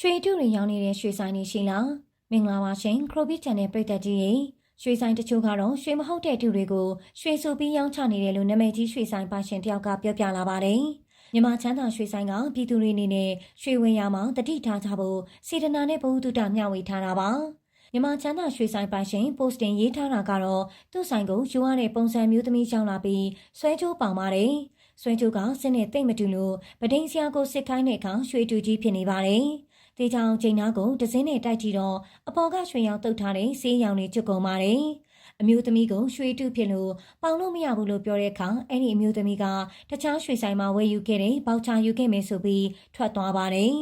ရွှေတူတွေရောင်းနေတဲ့ရွှေဆိုင်တွေရှိလားမင်္ဂလာပါရှင်ခရိုဘီချန်နယ်ပရိသတ်ကြီးရေရွှေဆိုင်တချို့ကတော့ရွှေမဟုတ်တဲ့တူတွေကိုရွှေဆိုပြီးရောင်းချနေတယ်လို့နာမည်ကြီးရွှေဆိုင်ပိုင်ရှင်တယောက်ကပြောပြလာပါတယ်မြန်မာချမ်းသာရွှေဆိုင်ကပြည်သူတွေအနေနဲ့ရွှေဝယ်ရမှာတတိထားကြဖို့စေတနာနဲ့ဘဝတုတမျှဝေထားတာပါမြန်မာချမ်းသာရွှေဆိုင်ပိုင်ရှင် ပိုစတင်ရေးထားတာကတော့သူ့ဆိုင်ကိုယူရတဲ့ပုံစံမျိုးသမီးကြောင်းလာပြီးဆွဲကြိုးပေါင်ပါတယ်ဆွဲကြိုးကစနဲ့တိတ်မတူလို့ပဒိန်ဆရာကိုစစ်ခိုင်းတဲ့အခါရွှေတူကြီးဖြစ်နေပါတယ် တေချောင်ချိန်နာကိုဒဇင်းနဲ့တိုက်ကြည့်တော့အပေါ်ကရွှေရောင်တုတ်ထားတဲ့ဆေးရောင်တွေကျွတ်ကုန်ပါတယ်အမျိုးသမီးကရွှေတူဖြစ်လို့ပေါင်လို့မရဘူးလို့ပြောတဲ့အခါအဲ့ဒီအမျိုးသမီးကတခြားရွှေဆိုင်မှာဝယ်ယူခဲ့တဲ့ပေါချာယူခဲ့မယ်ဆိုပြီးထွက်သွားပါတယ်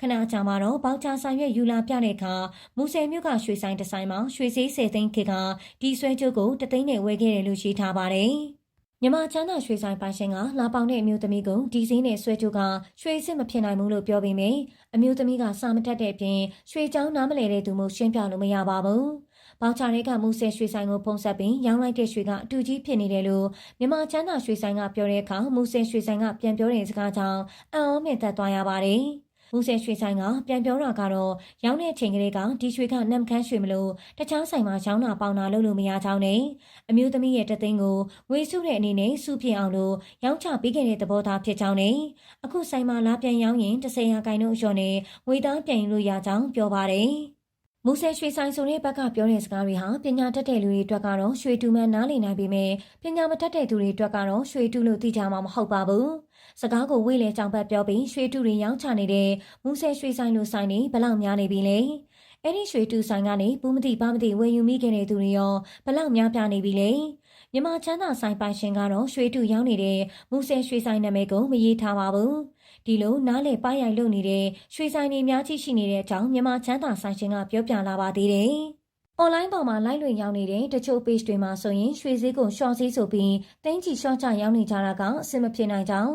ခဏကြာမှတော့ပေါချာဆိုင်ရွက်ယူလာပြတဲ့အခါမူဆယ်မြို့ကရွှေဆိုင်တစ်ဆိုင်မှာရွှေစည်း၁၀သိန်းခေတ်ကဒီဆွဲကြိုးကိုတသိန်းနဲ့ဝယ်ခဲ့တယ်လို့ရှိထားပါတယ် မြန်မာချမ်းသာရွှေဆိုင်ပိုင်ရှင်ကလာပေါင်တဲ့အမျိုးသမီးကိုဒီစင်းနဲ့ဆွဲကြိုးကရွှေစစ်မဖြစ်နိုင်ဘူးလို့ပြောပြီးမြင်အမျိုးသမီးကစာမတတ်တဲ့အပြင်ရွှေချောင်းနားမလဲတဲ့သူမျိုးရှင်းပြလို့မရပါဘူး။ဘောက်ချာတွေကမူဆယ်ရွှေဆိုင်ကိုဖုံးဆက်ပြီးရောင်းလိုက်တဲ့ရွှေကအတူကြီးဖြစ်နေတယ်လို့မြန်မာချမ်းသာရွှေဆိုင်ကပြောတဲ့အခါမူဆယ်ရွှေဆိုင်ကပြန်ပြောတဲ့စကားကြောင့်အံ့ဩမြင့်သက်သွားရပါတယ်။ မူဆယ်ရွှေဆိုင်ကပြန်ပြောတာကတော့ရောင်းတဲ့အချိန်ကလေးကဒီရွှေကနမ်ခမ်းရွှေမလို့တခြားဆိုင်မှာရောင်းတာပေါင်တာလုပ်လို့မရကြောင်းနဲ့အမျိုးသမီးရဲ့တသိန်းကိုငွေစုတဲ့အနေနဲ့စုပြစ်အောင်လို့ရောင်းချပေးခဲ့တဲ့သဘောသားဖြစ်ကြောင်းနဲ့အခုဆိုင်မှာလာပြန်ရောင်းရင်30ရာခိုင်နှုန်းအလျော်နဲ့ငွေသားပြန်ယူလို့ရကြောင်းပြောပါတယ် မူဆယ်ရွှေဆိုင်ဆိုတဲ့ဘက်ကပြောတဲ့စကားတွေဟာပညာတတ်တဲ့လူတွေအတွက်ကတော့ရွှေတူမှန်နားလည်နိုင်ပေမဲ့ပညာမတတ်တဲ့သူတွေအတွက်ကတော့ရွှေတူလို့သိကြမှာမဟုတ်ပါဘူး။စကားကိုဝေးလေကြောင်ပတ်ပြောပြီးရွှေတူတွေရောင်းချနေတဲ့မူဆယ်ရွှေဆိုင်လိုဆိုင်တွေဘလောက်များနေပြီလဲ။အဲ့ဒီရွှေတူဆိုင်ကနေဘူးမတိပါမတိဝယ်ယူမိခဲ့တဲ့သူတွေရောဘလောက်များပြားနေပြီလဲ။မြန်မာချမ်းသာဆိုင်ပိုင်ရှင်ကတော့ရွှေတူရောင်းနေတဲ့မူဆယ်ရွှေဆိုင်နာမည်ကိုမရေးထားပါဘူး။ ဒီလိုနားလေပါရိုက်လုပ်နေတဲ့ရွှေဆိုင်တွေအများကြီးရှိနေတဲ့အကြောင်းမြန်မာချမ်းသာဆိုင်ရှင်ကပြောပြလာပါသေးတယ်။ online ပေါ်မှာ live လွင်ရောက်နေတဲ့တချို့ page တွေမှာဆိုရင်ရွှေစည်းကို short စည်းဆိုပြီးတင်းချီ short ချရောင်းနေကြတာကအဆင်မပြေနိုင်ကြောင်း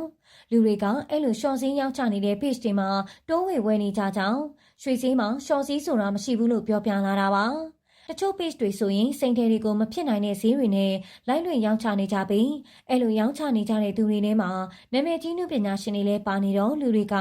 လူတွေကအဲ့လို short စည်းရောက်ချနေတဲ့ page တွေမှာတိုးဝေဝယ်နေကြကြောင်းရွှေစည်းမှာ short စည်းဆိုတာမရှိဘူးလို့ပြောပြလာတာပါ တချို့ page တွေဆိုရင်စိန်တယ်တွေကိုမဖြစ်နိုင်တဲ့ဈေးတွေနဲ့လိုက်လွင်ရောင်းချနေကြပြီးအဲ့လိုရောင်းချနေကြတဲ့သူတွေထဲမှာနာမည်ကြီးနုပညာရှင်တွေလည်းပါနေတော့လူတွေက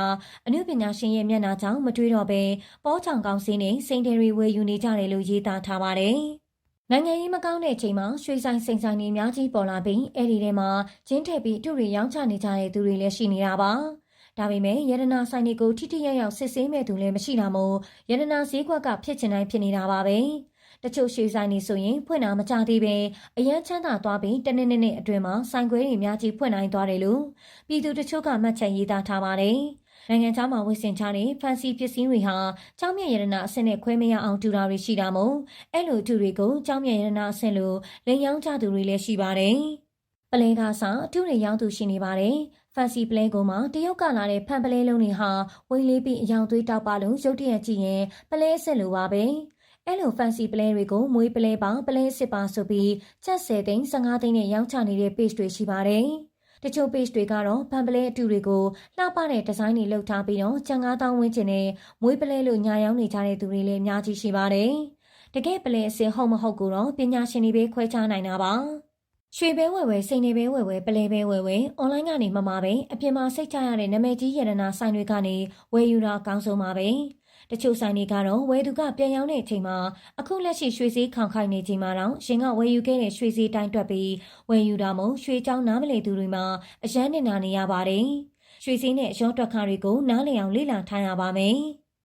အနုပညာရှင်ရဲ့မျက်နှာကြောင့်မတွေးတော့ပဲပေါ်ချောင်ကောင်းစင်းနဲ့စိန်တယ်တွေဝယ်ယူနေကြတယ်လို့ရေးသားထားပါတယ်။နိုင်ငံရေးမကောင်းတဲ့အချိန်မှာရွှေဆိုင်စိန်ဆိုင်တွေအများကြီးပေါ်လာပြီးအဲ့ဒီထဲမှာကျင်းထည့်ပြီးအတူတွေရောင်းချနေကြတဲ့သူတွေလည်းရှိနေတာပါ။ဒါပေမဲ့ရတနာဆိုင်တွေကိုထိထိရောက်ရောက်စစ်ဆေးမဲ့သူလည်းမရှိတာမို့ရတနာဈေးကွက်ကဖြစ်ချင်တိုင်းဖြစ်နေတာပါပဲ။ တချို့ရွှေဆိုင်တွေဆိုရင်ဖွင့်တာမကြသေးပဲအရန်ချမ်းသာသွားပြီးတနေ့နေ့အတွင်းမှာဆိုင်ခွဲတွေအများကြီးဖွင့်နိုင်သွားတယ်လို့ပြည်သူတချို့ကမှတ်ချက်ရေးသားထားပါတယ်။နိုင်ငံခြားမှာဝယ်ဆင်ချတဲ့ဖန်စီပစ္စည်းတွေဟာကျောင်းမြတ်ရတနာအဆင့်နဲ့ခွဲမရအောင်တူတာတွေရှိတာမို့အဲ့လိုတူတွေကိုကျောင်းမြတ်ရတနာအဆင့်လိုလိန်ရောင်းကြသူတွေလည်းရှိပါတယ်။ပလဲကစားအတူတွေရောင်းသူရှိနေပါတယ်။ဖန်စီပလဲကိုမှတရုတ်ကလာတဲ့ဖန်ပလဲလုံးတွေဟာဝင်းလေးပြီးအယောင်သွေးတောက်ပါလို့ရုတ်တရက်ကြည့်ရင်ပလဲအဆင့်လိုပါပဲ။ အဲ့လို fancy ပလဲတွေကိုမွေးပလဲပါပလဲစစ်ပါဆိုပြီးချက်10သိန်း15သိန်းနဲ့ရောင်းချနေတဲ့ page တွေရှိပါတယ်။တချို့ page တွေကတော့ဖန်ပလဲအတူတွေကိုလှပတဲ့ဒီဇိုင်းတွေလုပ်ထားပြီးတော့ကျန်9000ဝန်းကျင်နဲ့မွေးပလဲလို့ညာရောင်းနေကြတဲ့သူတွေလည်းအများကြီးရှိပါတယ်။တကယ်ပလဲအစင်ဟုတ်မဟုတ်ကိုတော့ပညာရှင်တွေပဲခွဲခြားနိုင်တာပါ။ရွှေပဲဝယ်ဝယ်စိန်နေပဲဝယ်ဝယ်ပလဲပဲဝယ်ဝယ်အွန်လိုင်းကနေမမှာပဲအပြင်မှာစိတ်ချရတဲ့နာမည်ကြီးရတနာဆိုင်တွေကနေဝယ်ယူတာအကောင်းဆုံးပါပဲ။ တချို့ဆိုင်တွေကတော့ဝယ်သူကပြန်ရောင်းတဲ့အချိန်မှာအခုလက်ရှိရွှေစည်းခေါင်ခိုက်နေချိန်မှာတော့ရှင်ကဝယ်ယူခဲ့တဲ့ရွှေစည်းတိုင်းတွက်ပြီးဝယ်ယူတာမို့ရွှေချောင်းနားမလည်သူတွေမှာအရန်နေနာနေရပါတယ်။ရွှေစည်းနဲ့ရောတွက်ခါတွေကိုနားလည်အောင်လေ့လာထားရပါမယ်။